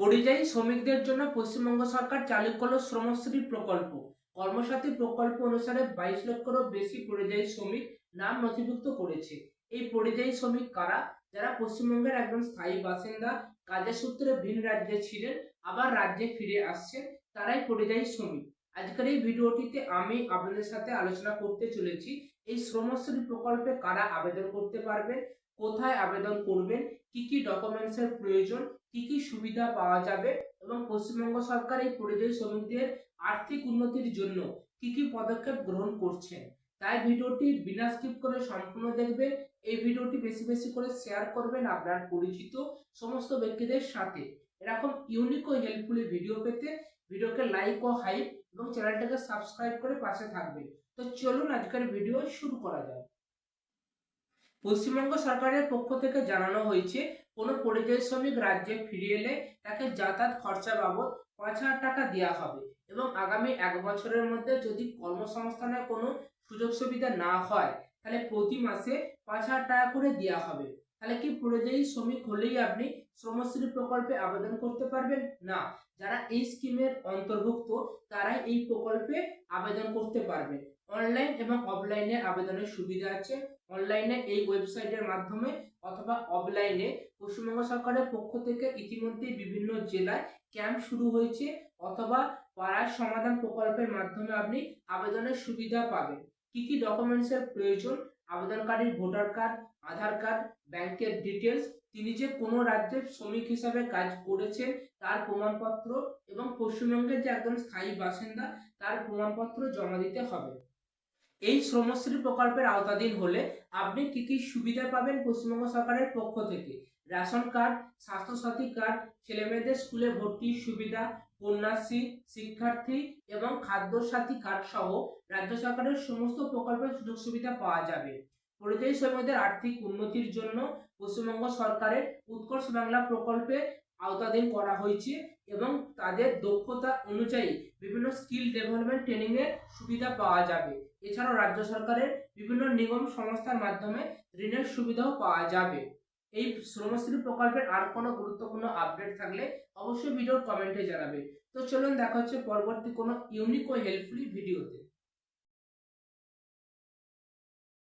পরিযায়ী শ্রমিকদের জন্য পশ্চিমবঙ্গ সরকার চালু করল শ্রমশ্রী প্রকল্প। কর্মসাথী প্রকল্প অনুসারে বাইশ লক্ষেরও বেশি পরিযায়ী শ্রমিক নাম নথিভুক্ত করেছে। এই পরিযায়ী শ্রমিক কারা? যারা পশ্চিমবঙ্গের একজন স্থায়ী বাসিন্দা, কাজের সূত্রে ভিন রাজ্যে ছিলেন, আবার রাজ্যে ফিরে আসছেন, তারাই পরিযায়ী শ্রমিক। আজকের এই ভিডিওটিতে আমি আপনাদের সাথে আলোচনা করতে চলেছি, এই শ্রমশ্রী প্রকল্পে কারা আবেদন করতে পারবেন কোথায় আবেদন করবেন, কি কি ডকুমেন্টসের প্রয়োজন, কি কি সুবিধা পাওয়া যাবে এবং পশ্চিমবঙ্গ সরকার এই পরিযায়ী শ্রমিকদের আর্থিক উন্নতির জন্য কি কি পদক্ষেপ গ্রহণ করছেন তাই ভিডিওটি বিনা স্কিপ করে সম্পূর্ণ দেখবেন, এই ভিডিওটি বেশি বেশি করে শেয়ার করবেন আপনার পরিচিত সমস্ত ব্যক্তিদের সাথে। এরকম ইউনিক ও হেল্পফুল ভিডিও পেতে ভিডিওকে লাইক ও হাইপ এবং চ্যানেলটাকে সাবস্ক্রাইব করে পাশে থাকবেন। তো চলুন আজকের ভিডিও শুরু করা যাক। পশ্চিমবঙ্গ সরকারের পক্ষ থেকে জানানো হয়েছে, কোনো পরিযায়ী শ্রমিক রাজ্যে ফিরে এলে তাকে যাতায়াত খরচা বাবদ পাঁচ হাজার টাকা দেওয়া হবে এবং আগামী এক বছরের মধ্যে যদি কর্মসংস্থানের কোনো সুযোগ সুবিধা না হয়, তাহলে প্রতি মাসে পাঁচ হাজার টাকা করে দেওয়া হবে। তাহলে কি পরিযায়ী শ্রমিক হলেই আপনি শ্রমশ্রী প্রকল্পে আবেদন করতে পারবেন? না, যারা এই স্কিমের অন্তর্ভুক্ত তারাই এই প্রকল্পে আবেদন করতে পারবেন। অনলাইন এবং অফলাইনে আবেদনের সুবিধা আছে। অনলাইনে এই ওয়েবসাইটের মাধ্যমে অথবা অফলাইনে পশ্চিমবঙ্গ সরকারের পক্ষ থেকে ইতিমধ্যে বিভিন্ন জেলায় ক্যাম্প শুরু হয়েছে অথবা পাড়ার সমাধান প্রকল্পের মাধ্যমে আপনি আবেদনের সুবিধা পাবেন। কি কি ডকুমেন্টসের প্রয়োজন? আবেদনকারীর ভোটার কার্ড আধার কার্ড ব্যাংকের ডিটেলস তিনি যে কোনো রাজ্যের শ্রমিক হিসাবে কাজ করেছেন তার প্রমাণপত্র এবং পশ্চিমবঙ্গের যে একজন স্থায়ী বাসিন্দা তার প্রমাণপত্র জমা দিতে হবে। এই শ্রমশ্রী প্রকল্পের আওতাধীন হলে আপনি কি কি সুবিধা পাবেন পশ্চিমবঙ্গ সরকারের পক্ষ থেকে? রেশন কার্ড, স্বাস্থ্যসাথী কার্ড, ছেলেমেয়েদের স্কুলে ভর্তির সুবিধা, কন্যাশ্রী, শিক্ষার্থী এবং খাদ্যসাথী কার্ড সহ রাজ্য সরকারের সমস্ত প্রকল্পের সুযোগ সুবিধা পাওয়া যাবে। পরিযায়ী শ্রমিকদের আর্থিক উন্নতির জন্য পশ্চিমবঙ্গ সরকারের উৎকর্ষ বাংলা প্রকল্পে আওতাধীন করা হয়েছে এবং তাদের দক্ষতা অনুযায়ী বিভিন্ন স্কিল ডেভেলপমেন্ট ট্রেনিংয়ের সুবিধা পাওয়া যাবে। এছাড়াও রাজ্য সরকারের বিভিন্ন নিগম সংস্থার মাধ্যমে ঋণের সুবিধাও পাওয়া যাবে। এই শ্রমশ্রী প্রকল্পের আর কোনো গুরুত্বপূর্ণ আপডেট থাকলে অবশ্যই ভিডিওর কমেন্টে জানাবে। তো চলুন দেখা হচ্ছে পরবর্তী কোনো ইউনিক ও হেল্পফুল ভিডিওতে।